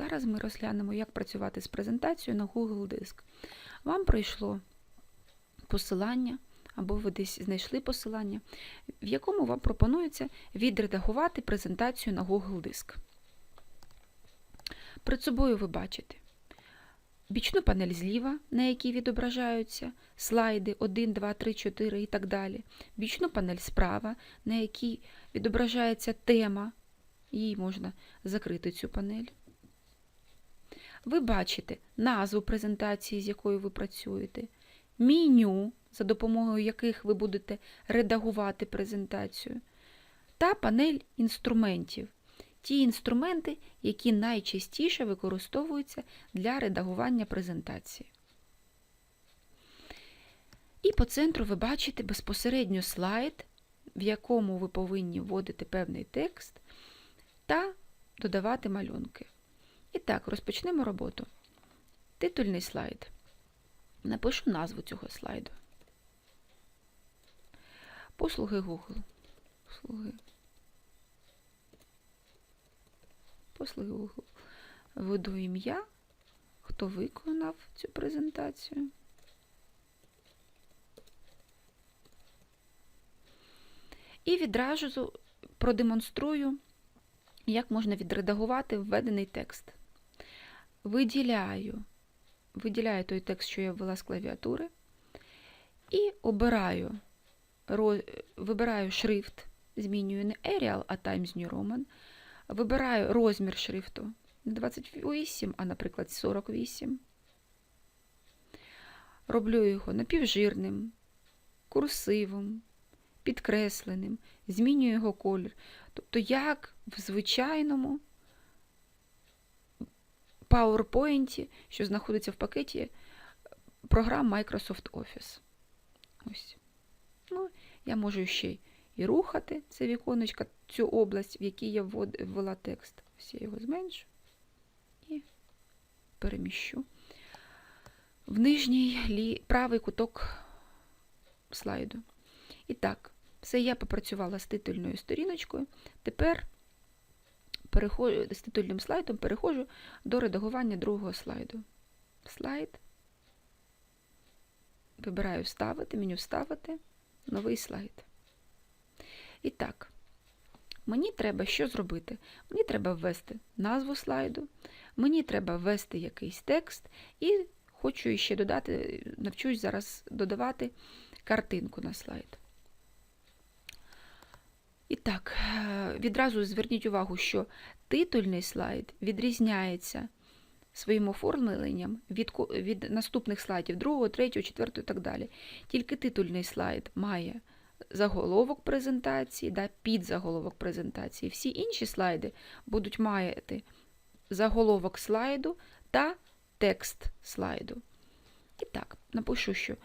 Зараз ми розглянемо, як працювати з презентацією на Google Диск. Вам прийшло посилання, або ви десь знайшли посилання, в якому вам пропонується відредагувати презентацію на Google Диск. Перед собою ви бачите бічну панель зліва, на якій відображаються слайди 1, 2, 3, 4 і так далі. Бічну панель справа, на якій відображається тема, їй можна закрити цю панель. Ви бачите назву презентації, з якою ви працюєте, меню, за допомогою яких ви будете редагувати презентацію, та панель інструментів. Ті інструменти, які найчастіше використовуються для редагування презентації. І по центру ви бачите безпосередньо слайд, в якому ви повинні вводити певний текст та додавати малюнки. І так, розпочнемо роботу. Титульний слайд. Напишу назву цього слайду. Послуги Google. Послуги. Послуги Google. Введу ім'я, хто виконав цю презентацію. І відразу продемонструю, як можна відредагувати введений текст. Виділяю, виділяю той текст, що я ввела з клавіатури, і обираю, вибираю шрифт, змінюю не Arial, а Times New Roman. Вибираю розмір шрифту не 28, а, наприклад, 48. Роблю його напівжирним, курсивом, підкресленим, змінюю його колір. Тобто, як в звичайному PowerPoint, що знаходиться в пакеті програм Microsoft Office. Ось. Ну, Я можу ще і рухати це віконечко, цю область, в якій я ввела текст. Ось я його зменшу і переміщу в нижній правий куток слайду. І так, все я попрацювала з титульною сторіночкою. Тепер переходжу, з титульним слайдом переходжу до редагування другого слайду. Слайд. Вибираю Вставити, меню Вставити, новий слайд. І так, мені треба що зробити? Мені треба ввести назву слайду, мені треба ввести якийсь текст, і хочу ще додати, навчусь зараз додавати картинку на слайд. І так, відразу зверніть увагу, що титульний слайд відрізняється своїм оформленням від від наступних слайдів, другого, третього, четвертого і так далі. Тільки титульний слайд має заголовок презентації, да, підзаголовок презентації. Всі інші слайди будуть мати заголовок слайду та текст слайду. І так, напишу, що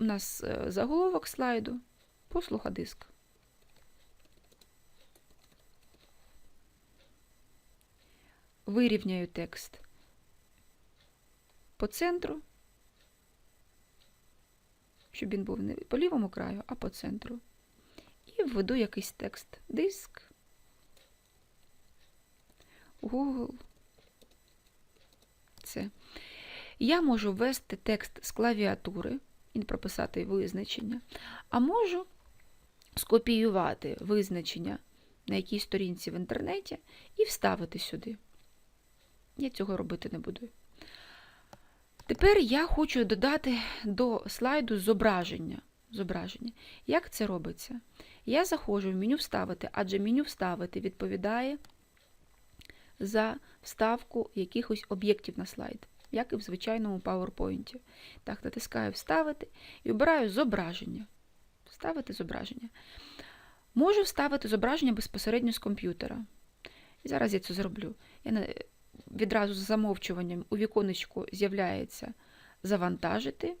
у нас е, заголовок слайду, послуха диск. Вирівняю текст по центру, щоб він був не по лівому краю, а по центру. І введу якийсь текст. Диск. Google. Це. Я можу ввести текст з клавіатури і прописати визначення, а можу скопіювати визначення на якійсь сторінці в інтернеті і вставити сюди. Я цього робити не буду. Тепер я хочу додати до слайду зображення. зображення. Як це робиться? Я заходжу в меню Вставити, адже меню Вставити відповідає за вставку якихось об'єктів на слайд, як і в звичайному PowerPoint. Так, натискаю Вставити і обираю зображення. Вставити зображення. Можу вставити зображення безпосередньо з комп'ютера. Зараз я це зроблю. Я відразу з замовчуванням у віконечку з'являється завантажити.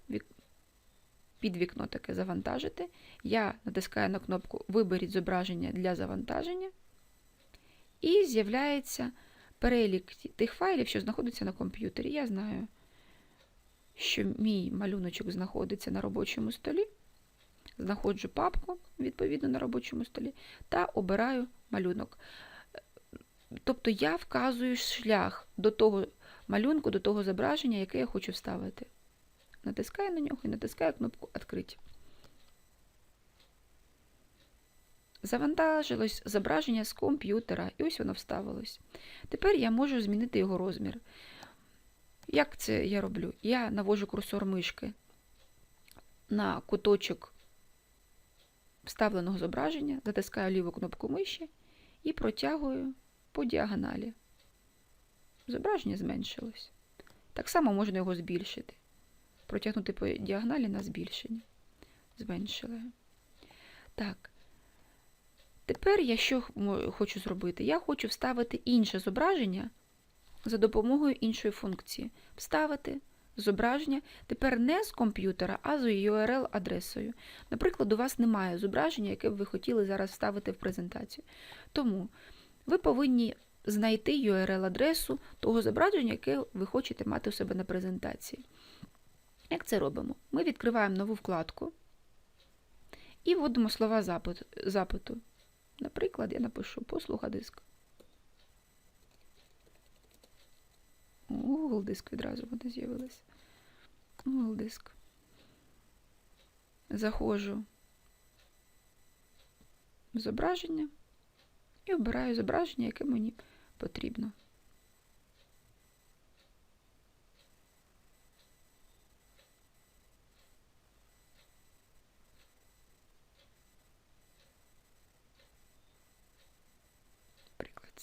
Під вікно таке завантажити. Я натискаю на кнопку Виберіть зображення для завантаження. І з'являється перелік тих файлів, що знаходяться на комп'ютері. Я знаю, що мій малюночок знаходиться на робочому столі. Знаходжу папку, відповідно, на робочому столі, та обираю малюнок Тобто я вказую шлях до того малюнку, до того зображення, яке я хочу вставити. Натискаю на нього і натискаю кнопку Відкрити. Завантажилось зображення з комп'ютера, і ось воно вставилось. Тепер я можу змінити його розмір. Як це я роблю? Я навожу курсор мишки на куточок вставленого зображення, затискаю ліву кнопку миші і протягую по діагоналі. Зображення зменшилось. Так само можна його збільшити. Протягнути по діагоналі на збільшення. Зменшили. Так. Тепер я що хочу зробити? Я хочу вставити інше зображення за допомогою іншої функції. Вставити зображення тепер не з комп'ютера, а з URL-адресою. Наприклад, у вас немає зображення, яке б ви хотіли зараз вставити в презентацію. Тому ви повинні знайти URL-адресу того зображення, яке ви хочете мати у себе на презентації. Як це робимо? Ми відкриваємо нову вкладку і вводимо слова запиту. Наприклад, я напишу послуга диск. Google диск відразу вони з'явилися. Google диск. Заходжу в зображення і обираю зображення, яке мені потрібно.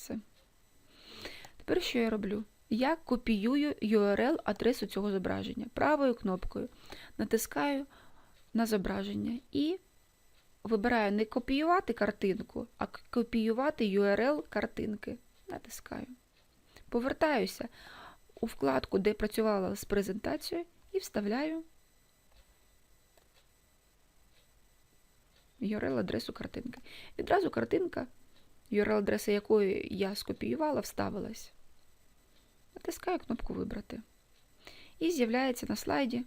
Це. Тепер що я роблю? Я копіюю URL-адресу цього зображення правою кнопкою, натискаю на зображення і вибираю не копіювати картинку, а копіювати URL картинки. Натискаю. Повертаюся у вкладку, де працювала з презентацією, і вставляю URL-адресу картинки. Відразу картинка, URL-адреса якої я скопіювала, вставилась. Натискаю кнопку Вибрати. І з'являється на слайді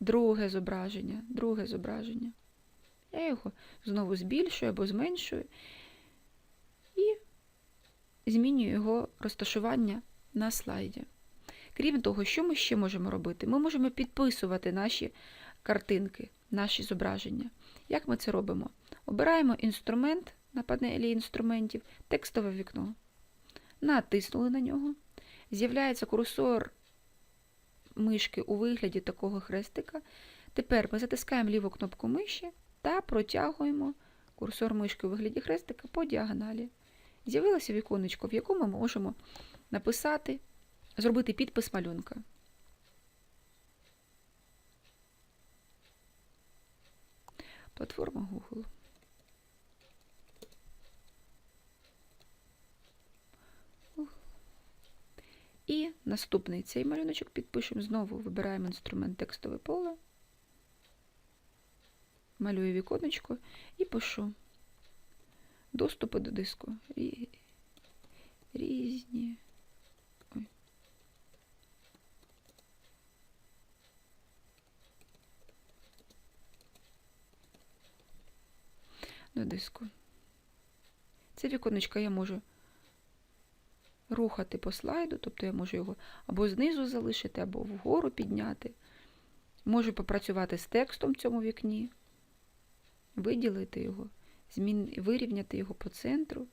друге зображення. Друге зображення. Я його знову збільшую або зменшую і змінюю його розташування на слайді. Крім того, що ми ще можемо робити? Ми можемо підписувати наші картинки, наші зображення. Як ми це робимо? Обираємо інструмент на панелі інструментів, текстове вікно. Натиснули на нього. З'являється курсор мишки у вигляді такого хрестика. Тепер ми затискаємо ліву кнопку миші та протягуємо курсор мишки у вигляді хрестика по діагоналі. З'явилося віконечко, в якому ми можемо написати, зробити підпис малюнка. Платформа Google. І наступний цей малюночок підпишемо. Знову вибираємо інструмент текстове поле, малюю віконечко і пишу доступи до диску. Різні. Ой. До диску. Це віконечко я можу рухати по слайду, тобто я можу його або знизу залишити, або вгору підняти. Можу попрацювати з текстом в цьому вікні, виділити його, змін... вирівняти його по центру,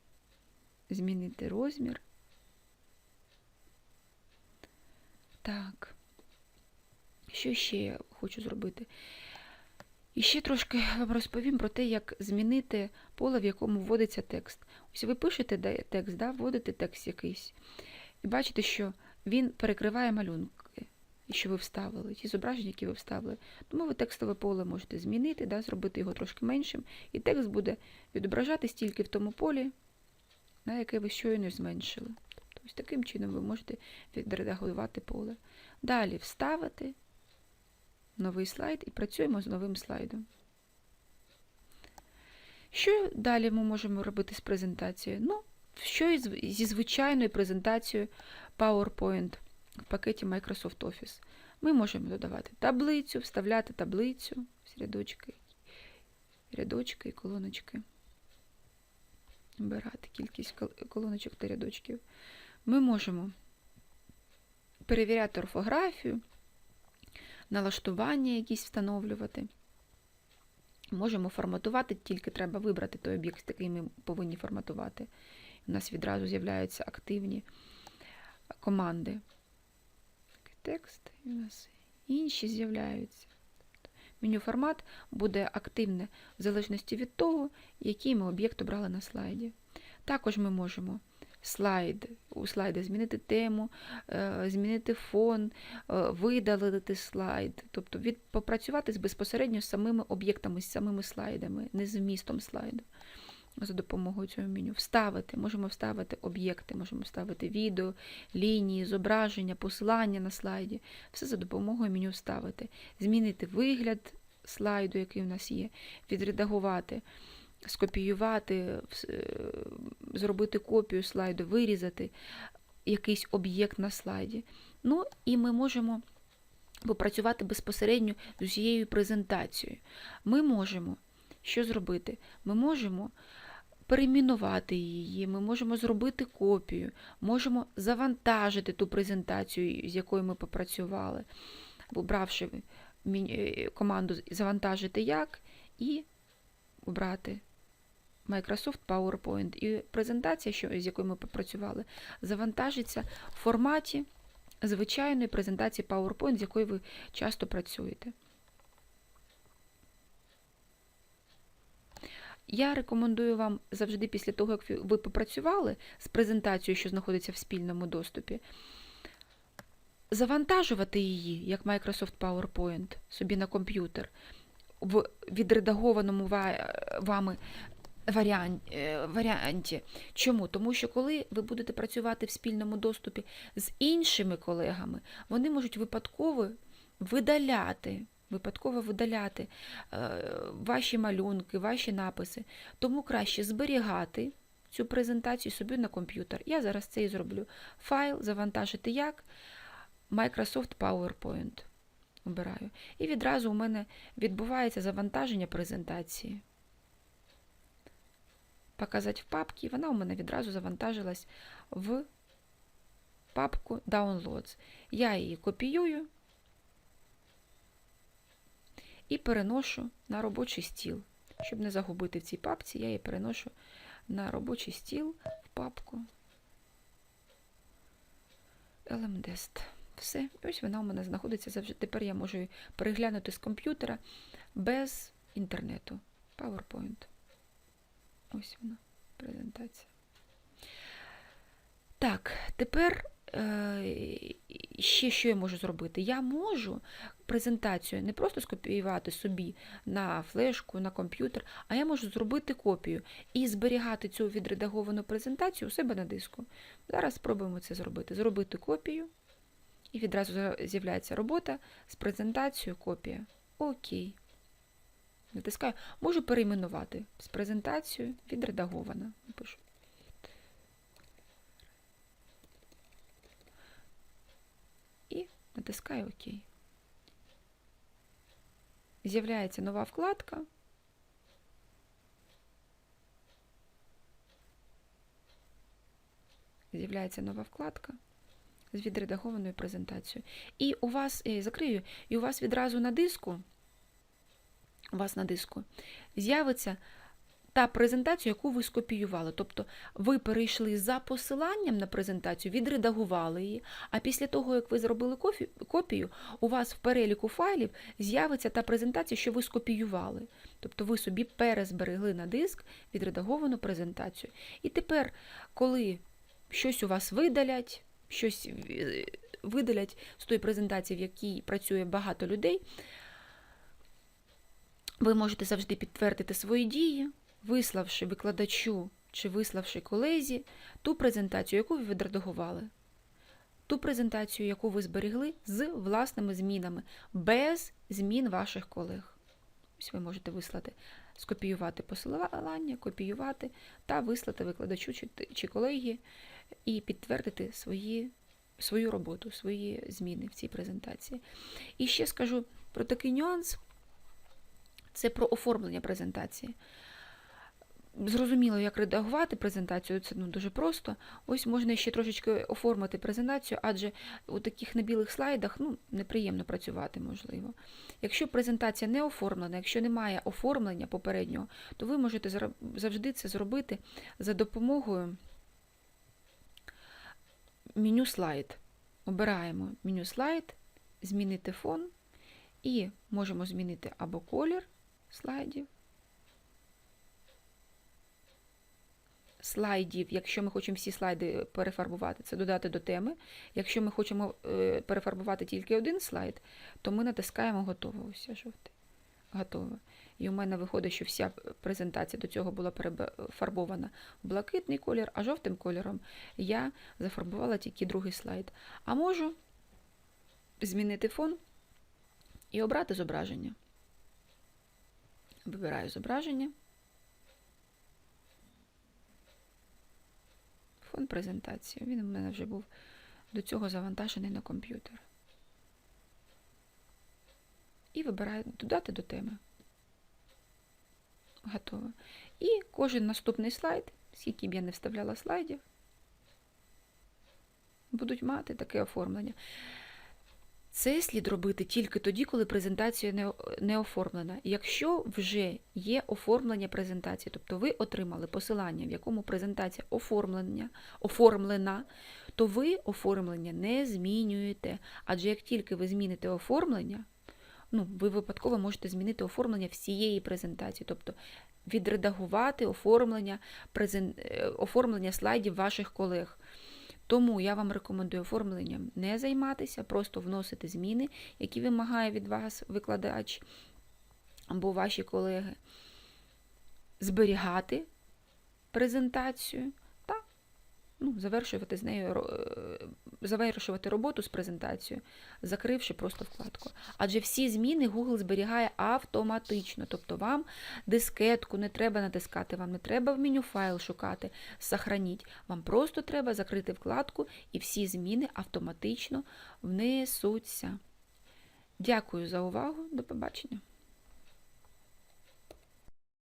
змінити розмір. Так, що ще я хочу зробити? І ще трошки вам розповім про те, як змінити поле, в якому вводиться текст. Ось ви пишете текст, да, вводите текст якийсь, і бачите, що він перекриває малюнки, що ви вставили, ті зображення, які ви вставили. Тому ви текстове поле можете змінити, да, зробити його трошки меншим, і текст буде відображатись тільки в тому полі, на яке ви щойно зменшили. Тобто ось таким чином ви можете відредагувати поле. Далі вставити новий слайд і працюємо з новим слайдом. Що далі ми можемо робити з презентацією? Ну, що зі звичайною презентацією PowerPoint пакеті Microsoft Office. Ми можемо додавати таблицю, вставляти таблицю, рядочки, рядочки і колоночки. обирати кількість колоночок та рядочків. Ми можемо перевіряти орфографію, налаштування якісь встановлювати. Можемо форматувати, тільки треба вибрати той об'єкт, який ми повинні форматувати. У нас відразу з'являються активні команди. Текст, і у нас інші з'являються. Меню формат буде активне в залежності від того, який ми об'єкт обрали на слайді. Також ми можемо слайд, у слайди змінити тему, е, змінити фон, е, видалити слайд, тобто від, попрацювати безпосередньо з самими об'єктами, з самими слайдами, не з вмістом слайду. За допомогою цього меню. Вставити, можемо вставити об'єкти, можемо вставити відео, лінії, зображення, посилання на слайді. Все за допомогою меню вставити. Змінити вигляд слайду, який у нас є, відредагувати, скопіювати, е, зробити копію слайду, вирізати якийсь об'єкт на слайді. Ну і ми можемо попрацювати безпосередньо з усією презентацією. Ми можемо що зробити? Ми можемо перейменувати її, ми можемо зробити копію, можемо завантажити ту презентацію, з якою ми попрацювали, обравши е, команду завантажити як і обрати Microsoft PowerPoint. І презентація, що, з якою ми попрацювали, завантажиться в форматі звичайної презентації PowerPoint, з якою ви часто працюєте. Я рекомендую вам завжди після того, як ви- попрацювали з презентацією, що знаходиться в спільному доступі, завантажувати її, як Microsoft PowerPoint, собі на комп'ютер в відредагованому вами е, варіанті. Чому? Тому що коли ви будете працювати в спільному доступі з іншими колегами, вони можуть випадково видаляти. Випадково видаляти е, ваші малюнки, ваші написи. Тому краще зберігати цю презентацію собі на комп'ютер. Я зараз це і зроблю. Файл завантажити як Microsoft PowerPoint. Обираю. І відразу у мене відбувається завантаження презентації. Показати в папці, вона у мене відразу завантажилась в папку Downloads. Я її копіюю і переношу на робочий стіл. Щоб не загубити в цій папці, я її переношу на робочий стіл в папку LMDest. Все, ось вона у мене знаходиться завжди. Тепер я можу її переглянути з комп'ютера без інтернету. PowerPoint. Ось вона, презентація. Так, тепер ще що я можу зробити? Я можу презентацію не просто скопіювати собі на флешку, на комп'ютер, а я можу зробити копію і зберігати цю відредаговану презентацію у себе на диску. Зараз спробуємо це зробити. Зробити копію, і відразу з'являється робота з презентацією копія. Окей. Натискаю. Можу перейменувати з презентацією відредагована. Напишу. І натискаю ОК. З'являється нова вкладка. З'являється нова вкладка з відредагованою презентацією. І у вас, я закрию, і у вас відразу на диску, у вас на диску з'явиться та презентацію, яку ви скопіювали. Тобто ви перейшли за посиланням на презентацію, відредагували її, а після того, як ви зробили копію, у вас в переліку файлів з'явиться та презентація, що ви скопіювали. Тобто ви собі перезберегли на диск відредаговану презентацію. І тепер, коли щось у вас видалять, щось е, видалять з тої презентації, в якій працює багато людей, ви можете завжди підтвердити свої дії, виславши викладачу чи виславши колезі ту презентацію, яку ви відредагували. Ту презентацію, яку ви зберегли з власними змінами, без змін ваших колег. Ось ви можете вислати, скопіювати посилання, копіювати та вислати викладачу чи, чи колеги і підтвердити свої, свою роботу, свої зміни в цій презентації. І ще скажу про такий нюанс. Це про оформлення презентації. Зрозуміло, як редагувати презентацію, це ну, дуже просто. Ось можна ще трошечки оформити презентацію, адже у таких на білих слайдах ну, неприємно працювати можливо. Якщо презентація не оформлена, якщо немає оформлення попереднього, то ви можете завжди це зробити за допомогою меню слайд. Обираємо меню слайд, змінити фон і можемо змінити або колір слайдів. Слайдів, якщо ми хочемо всі слайди перефарбувати, це додати до теми. Якщо ми хочемо е, перефарбувати тільки один слайд, то ми натискаємо готово. Ось я жовтий. Готово. І у мене виходить, що вся презентація до цього була перефарбована в блакитний колір, а жовтим кольором я зафарбувала тільки другий слайд. А можу змінити фон і обрати зображення. Вибираю зображення. Фон презентацію. Він у мене вже був до цього завантажений на комп'ютер. І вибираю додати до теми. Готово. І кожен наступний слайд, скільки б я не вставляла слайдів, будуть мати таке оформлення. Це слід робити тільки тоді, коли презентація не, оформлена. Якщо вже є оформлення презентації, тобто ви отримали посилання, в якому презентація оформлення, оформлена, то ви оформлення не змінюєте. Адже як тільки ви зміните оформлення, ну, ви випадково можете змінити оформлення всієї презентації, тобто відредагувати оформлення, презен... е, оформлення слайдів ваших колег. Тому я вам рекомендую оформленням не займатися, просто вносити зміни, які вимагає від вас викладач або ваші колеги, зберігати презентацію. та ну, завершувати з нею е, завершувати роботу з презентацією, закривши просто вкладку. Адже всі зміни Google зберігає автоматично. Тобто вам дискетку не треба натискати, вам не треба в меню файл шукати, сохраніть. Вам просто треба закрити вкладку і всі зміни автоматично внесуться. Дякую за увагу. До побачення.